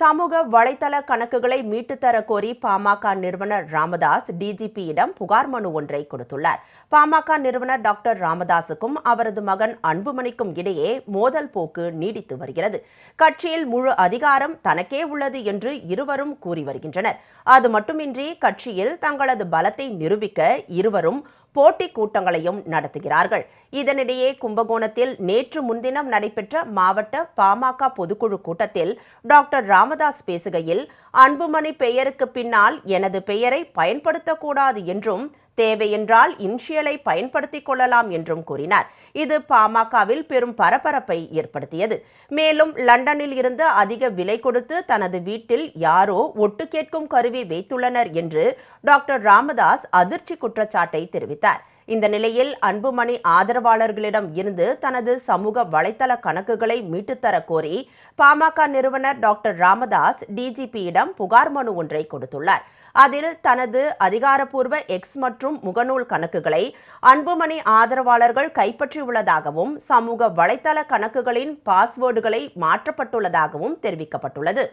சமூக வலைதள கணக்குகளை மீட்டுத்தர கோரி பாமக நிறுவனர் ராமதாஸ் டிஜிபியிடம் புகார் மனு ஒன்றை கொடுத்துள்ளார். பாமக நிறுவனர் டாக்டர் ராமதாஸுக்கும் அவரது மகன் அன்புமணிக்கும் இடையே மோதல் போக்கு நீடித்து வருகிறது. கட்சியில் முழு அதிகாரம் தனக்கே உள்ளது என்று இருவரும் கூறி வருகின்றனர். அது மட்டுமின்றி கட்சியில் தங்களது பலத்தை நிரூபிக்க இருவரும் போட்டி கூட்டங்களையும் நடத்துகிறார்கள். இதனிடையே கும்பகோணத்தில் நேற்று முன்தினம் நடைபெற்ற மாவட்ட பாமக பொதுக்குழு கூட்டத்தில் டாக்டர் ராம் ராமதாஸ் பேசுகையில் அன்புமணி பெயருக்கு பின்னால் எனது பெயரை பயன்படுத்தக்கூடாது என்றும் தேவையென்றால் இன்ஷியலை பயன்படுத்திக் கொள்ளலாம் என்றும் கூறினார். இது பாமகவில் பெரும் பரபரப்பை ஏற்படுத்தியது. மேலும் லண்டனில் இருந்து அதிக விலை கொடுத்து தனது வீட்டில் யாரோ ஒட்டு கேட்கும் கருவி வைத்துள்ளனர் என்று டாக்டர் ராமதாஸ் அதிர்ச்சி குற்றச்சாட்டை தெரிவித்தார். இந்த நிலையில் அன்புமணி ஆதரவாளர்களிடம் இருந்து தனது சமூக வலைதள கணக்குகளை மீட்டுத்தர கோரி பாமக நிறுவனர் டாக்டர் ராமதாஸ் டிஜிபியிடம் புகார் மனு ஒன்றை கொடுத்துள்ளார். அதில் தனது அதிகாரப்பூர்வ எக்ஸ் மற்றும் முகநூல் கணக்குகளை அன்புமணி ஆதரவாளர்கள் கைப்பற்றியுள்ளதாகவும் சமூக வலைதள கணக்குகளின் பாஸ்வேர்டுகளை மாற்றப்பட்டுள்ளதாகவும் தெரிவிக்கப்பட்டுள்ளது.